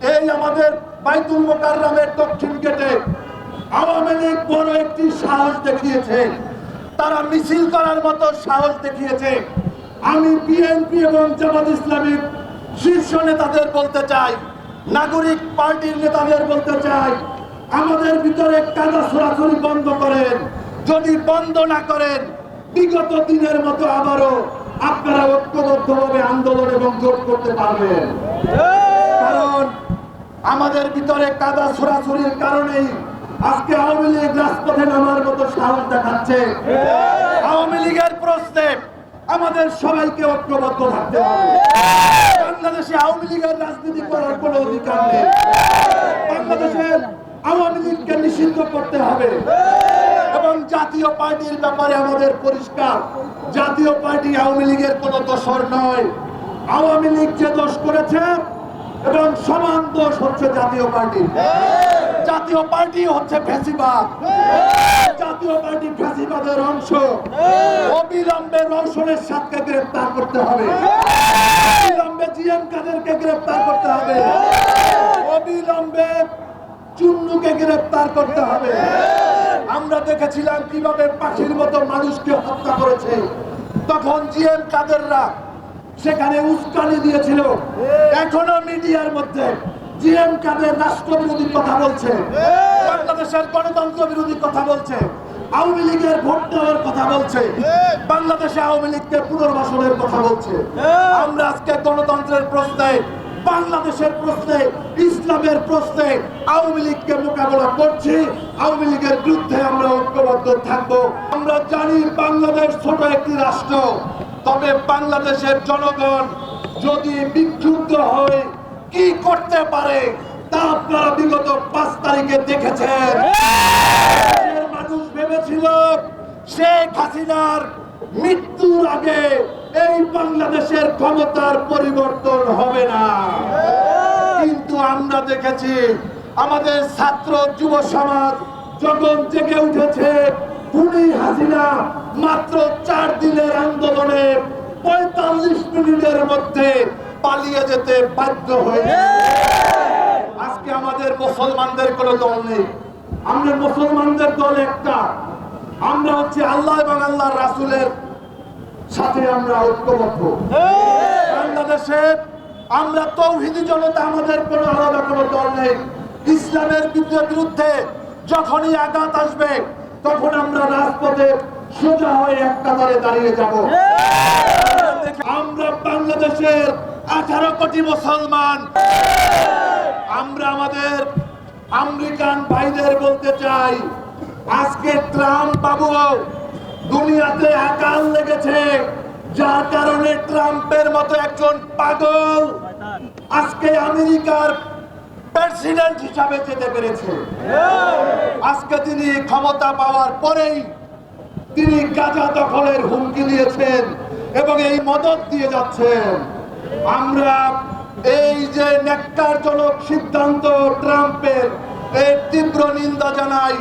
এই আমাদের বাইতুল মোকাররমের দক্ষিণ গেটে আওয়ামী লীগ বড় একটি সাহস দেখিয়েছে। তারা মিছিল করার মতো সাহস দেখিয়েছে। আমি বিএনপি এবং জামাত ইসলামীর শীর্ষ নেতাদের বলতে চাই, নাগরিক পার্টির নেতাদের বলতে চাই, আমাদের ভিতরে কাদা সরাসরি বন্ধ করেন। যদি বন্ধ না করেন, বিগত দিনের মতো আবারও আপনারা ঐক্যবদ্ধভাবে আন্দোলন এবং জোট করতে পারবেন। আমাদের ভিতরে কাদা ছড়াছড়ির কারণেই আজকে আওয়ামী লীগ রাজপথে নামার মতো সাহস দেখাচ্ছে। আওয়ামী লীগের প্রশ্নে আমাদের সবাইকে ঐক্যবদ্ধ থাকতে হবে। বাংলাদেশে আওয়ামী লীগের রাজনীতি করার কোনো অধিকার নেই। বাংলাদেশের আওয়ামী লীগকে নিষিদ্ধ করতে হবে। এবং জাতীয় পার্টির ব্যাপারে আমাদের পরিষ্কার। জাতীয় পার্টি আওয়ামী লীগের কোনো দোষর নয়। আওয়ামী লীগ যে দোষ করেছে এবং সমান দোষ হচ্ছে জাতীয় পার্টি। জাতীয় পার্টি হচ্ছে ফেসিবাদ জাতীয় পার্টি ফেসিবাদের অংশ। অবিলম্বে রওশনের সাথে গ্রেফতার করতে হবে। অবিলম্বে জিএম কাদেরকে গ্রেফতার করতে হবে। অবিলম্বে চুন্নুকে গ্রেফতার করতে হবে। আমরা দেখেছিলাম কীভাবে পাখির মতো মানুষকে হত্যা করেছে। তখন জিএম কাদেররা সেখানে উস্কানি দিয়েছিল। এখনও মিডিয়ার মধ্যে জিএম কাদের রাষ্ট্র বিরোধী কথা বলছে, বাংলাদেশের গণতন্ত্র বিরোধী কথা বলছে, আওয়ামী লীগের ভোট দেওয়ার কথা বলছে, বাংলাদেশে আওয়ামী লীগকে পুনর্বাসনের কথা বলছে। আমরা আজকে গণতন্ত্রের প্রশ্নে, বাংলাদেশের প্রশ্নে, ইসলামের প্রশ্নে আওয়ামী লীগকে মোকাবেলা করছি। আওয়ামী লীগের বিরুদ্ধে আমরা ঐক্যবদ্ধ থাকব। আমরা জানি বাংলাদেশ ছোট একটি রাষ্ট্র। বাংলাদেশের জনগণ যদি বিক্ষুব্ধ হয়, কি করতে পারে তা আপনারা বিগত পাঁচ তারিখে দেখেছেন। মানুষ ভেবেছিল শেখ হাসিনার মৃত্যুর আগে এই বাংলাদেশের ক্ষমতার পরিবর্তন হবে না। কিন্তু আমরা দেখেছি আমাদের ছাত্র যুব সমাজ যখন জেগে উঠেছে, খুনি হাসিনা মাত্র চার দিনের আন্দোলনে পঁয়তাল্লিশ মিনিটের মধ্যে পালিয়ে যেতে বাধ্য হয়ে আজকে আমাদের মুসলমানদের কোনো দল নেই। আমরা মুসলমানদের দল একটা। আমরা হচ্ছে আল্লাহ এবং আল্লাহর রাসূলের সাথে আমরা ঐক্যবদ্ধ। বাংলাদেশে আমরা তৌহিদি জনতা আমাদের কোনো আলাদা কোনো দল নেই। ইসলামের বিরুদ্ধে যখনই আঘাত আসবে, তখন আমরা রাজপথে সোজা হয়ে এক কাতারে দাঁড়িয়ে যাব। বাংলাদেশের আঠারো কোটি মুসলমান। আমরা আমাদের আমেরিকান ভাইদের বলতে চাই, আজকে ট্রাম্প বাবু দুনিয়াতে আকাল লেগেছে, যার কারণে ট্রাম্পের মতো একজন পাগল আজকে আমেরিকার প্রেসিডেন্ট হিসাবে যেতে পেরেছে। আজকে তিনি ক্ষমতা পাওয়ার পরেই তিনি গাজা দখলের হুমকি দিয়েছেন। এবং এই মদত দিয়ে যাচ্ছেন। আমরা এই যে নেককারজনক সিদ্ধান্ত ট্রাম্পের এর তীব্র নিন্দা জানাই